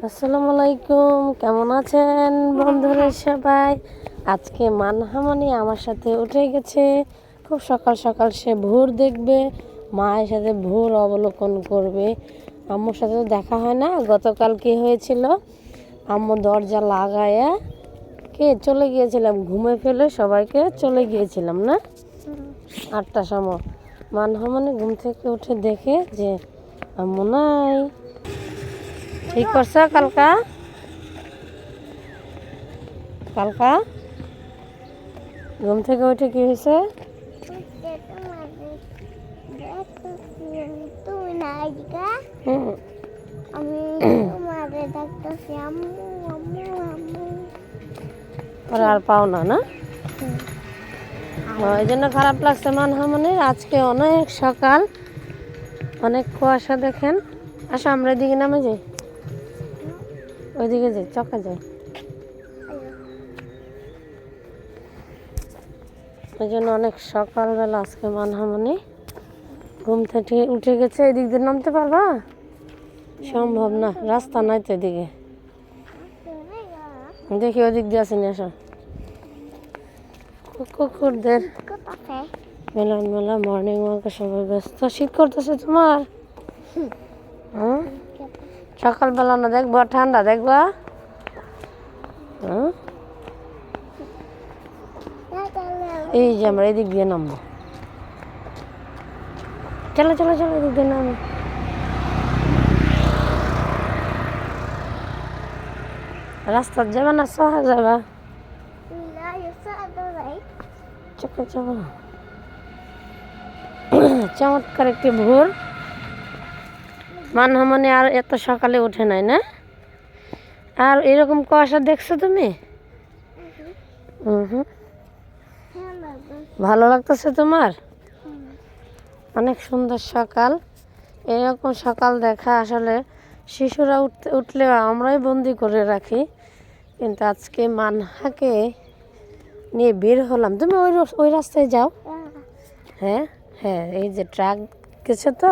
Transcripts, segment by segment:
আসসালামু আলাইকুম, কেমন আছেন বন্ধুরা সবাই? আজকে মানহামানি আমার সাথে উঠে গেছে। খুব সকাল সকাল সে ভোর দেখবে, মায়ের সাথে ভোর অবলোকন করবে। আম্মুর সাথে তো দেখা হয় না, গতকাল কি হয়েছিল? আম্মু দরজা লাগায়া কে চলে গিয়েছিলাম? ঘুমে ফেলে সবাইকে চলে গিয়েছিলাম না? আটটা সময়। মানহামানি ঘুম থেকে উঠে দেখে যে আম্মু নাই। ঠিক করছ, কালকা? কালকা? ঘুম থেকে উঠে কি হয়েছে? আর পাও না না? ওই জন্য খারাপ লাগছে মানহামনির। আজকে অনেক সকাল, অনেক কুয়াশা দেখেন। আসো, আমরা এদিকে নামে যাই। ওইদিকে যাই, চকা যায় ওই জন্য অনেক সকালবেলা আজকে মানহামনি ঘুম থেকে উঠে গেছে, এদিক দিয়ে নামতে পারবা? সম্ভব না, রাস্তা নাই তো এদিকে। দেখি ওদিক দিয়ে আসেনি, আসো। কুকুরদের মেলান মেলা মর্নিং ওয়াকে সবাই ব্যস্ত। শীত করতেছে তোমার? হুম। সকালবেলা না দেখবা ঠান্ডা দেখবা? এই যে আমরা এদিক দিয়ে নামবো। চলো চলো চলো, এদিক দিয়ে নামো। রাস্তা যাবে না সহ যাবা? চলো চলো চমৎকার একটি ভোর। মানহামনে আর এত সকালে ওঠে নাই না? আর এরকম কুয়াশা দেখছ তুমি? ভালো লাগতেছে তোমার? অনেক সুন্দর সকাল। এরকম সকাল দেখা আসলে শিশুরা উঠতে উঠলে আমরাই বন্দি করে রাখি। কিন্তু আজকে মানহাকে নিয়ে বের হলাম। তুমি ওই ওই রাস্তায় যাও। হ্যাঁ হ্যাঁ এই যে ট্রাক গেছে তো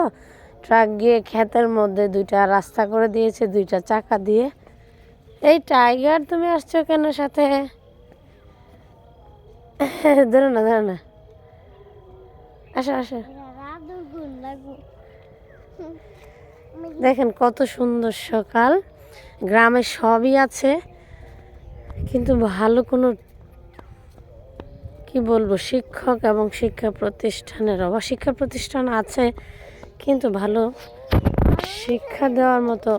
ট্রাক গিয়ে ক্ষেতের মধ্যে দুইটা রাস্তা করে দিয়েছে, দুইটা চাকা দিয়ে। এই টাইগার, তুমি আসছো কেন সাথে? ধরো না ধরো না। আসো আসো। দেখেন কত সুন্দর সকাল। গ্রামে সবই আছে, কিন্তু ভালো কোনো, কি বলব, শিক্ষক এবং শিক্ষা প্রতিষ্ঠানের অভাব। শিক্ষা প্রতিষ্ঠান আছে কিন্তু ভালো শিক্ষা দেওয়ার মতো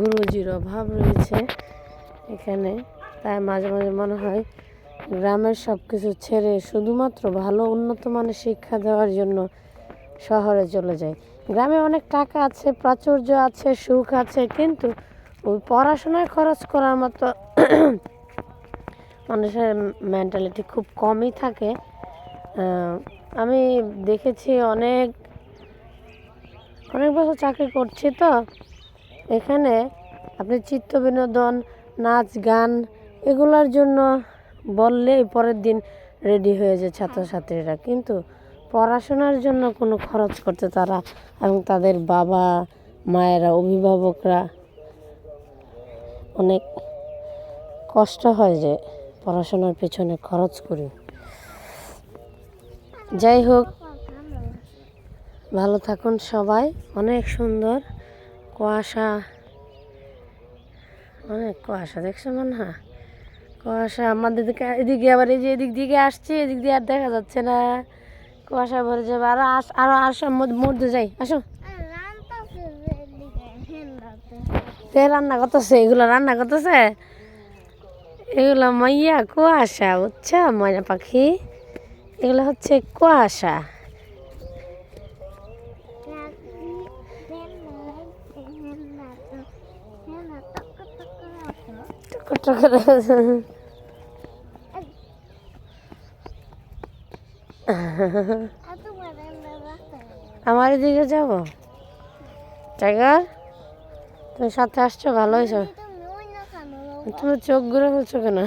গুরুজির অভাব রয়েছে এখানে। তাই মাঝে মাঝে মনে হয় গ্রামের সব কিছু ছেড়ে শুধুমাত্র ভালো উন্নত মানের শিক্ষা দেওয়ার জন্য শহরে চলে যায়। গ্রামে অনেক টাকা আছে, প্রাচুর্য আছে, সুখ আছে, কিন্তু ওই পড়াশোনায় খরচ করার মতো মানুষের মেন্টালিটি খুব কমই থাকে। আমি দেখেছি অনেক অনেক বছর চাকরি করছি তো। এখানে আপনি চিত্ত বিনোদন, নাচ, গান এগুলোর জন্য বললেই পরের দিন রেডি হয়ে যায় ছাত্রছাত্রীরা। কিন্তু পড়াশোনার জন্য কোনো খরচ করতে তারা এবং তাদের বাবা, মায়েরা, অভিভাবকরা অনেক কষ্ট হয় যে পড়াশোনার পেছনে খরচ করি। যাই হোক ভালো থাকুন সবাই। অনেক সুন্দর কুয়াশা। অনেক কুয়াশা, দেখছ মনে হয় কুয়াশা আমাদের দিকে এদিকে আবার এই যে এদিক দিকে আসছে, এদিক দিয়ে আর দেখা যাচ্ছে না। কুয়াশা ভরে যাবে, আরও আস আরও আসো মধ্য- যাই, আসো। রান্না করতেছে, এগুলো রান্না করতেছে? এগুলো মাইয়া কুয়াশা, বুঝছ? ময়না পাখি। এগুলো হচ্ছে কুয়াশা। টুকুর আমার এদিকে যাব? টাইগার, তুমি সাথে আসছো, ভালো হয়েছো? তুমি চোখ ঘুরে ফেলছো কেন?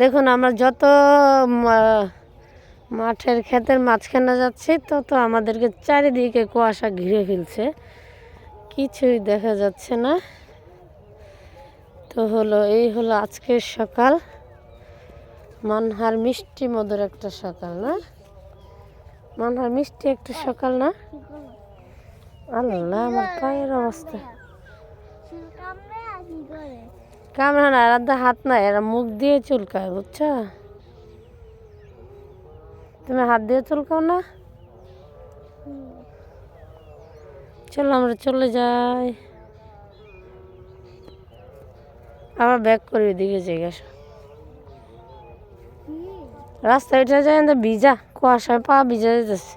দেখুন, আমরা যত মাঠের ক্ষেতের মাঝখানে যাচ্ছি তো তো আমাদেরকে চারিদিকে কুয়াশা ঘিরে ফেলছে। কিছুই দেখা যাচ্ছে না। তো হলো, এই হলো আজকের সকাল। মানহার মিষ্টি মধুর একটা সকাল, না? মানহার মিষ্টি একটা সকাল, না? আল্লাহ, আমার পায়ের অবস্থা। কামড়া না এরা তো হাত না, এরা মুখ দিয়ে চুলকায়, বুঝছ? তুমি হাত দিয়ে চুলকাও না? চলো, আমরা চলে যাই। আবার ব্যাক করি ওইদিকে জায়গা রাস্তায় উঠে যায় ভিজা, কুয়াশায় পা ভিজা যেতেছে